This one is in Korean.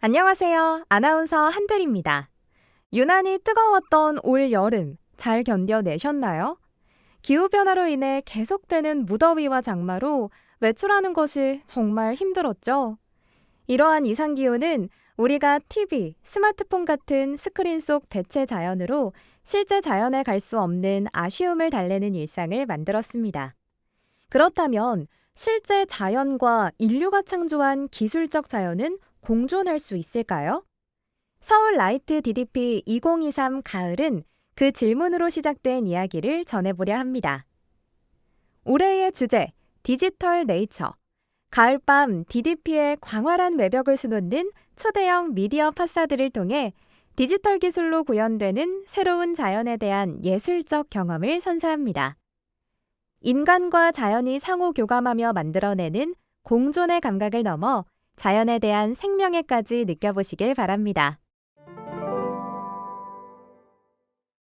안녕하세요. 아나운서 한들입니다. 유난히 뜨거웠던 올 여름 잘 견뎌내셨나요? 기후변화로 인해 계속되는 무더위와 장마로 외출하는 것이 정말 힘들었죠. 이러한 이상기후는 우리가 TV, 스마트폰 같은 스크린 속 대체 자연으로 실제 자연에 갈 수 없는 아쉬움을 달래는 일상을 만들었습니다. 그렇다면 실제 자연과 인류가 창조한 기술적 자연은 공존할 수 있을까요? 서울 라이트 DDP 2023 가을은 그 질문으로 시작된 이야기를 전해보려 합니다. 올해의 주제, 디지털 네이처. 가을밤 DDP의 광활한 외벽을 수놓는 초대형 미디어 파사드를 통해 디지털 기술로 구현되는 새로운 자연에 대한 예술적 경험을 선사합니다. 인간과 자연이 상호 교감하며 만들어내는 공존의 감각을 넘어 자연에 대한 생명애까지 느껴보시길 바랍니다.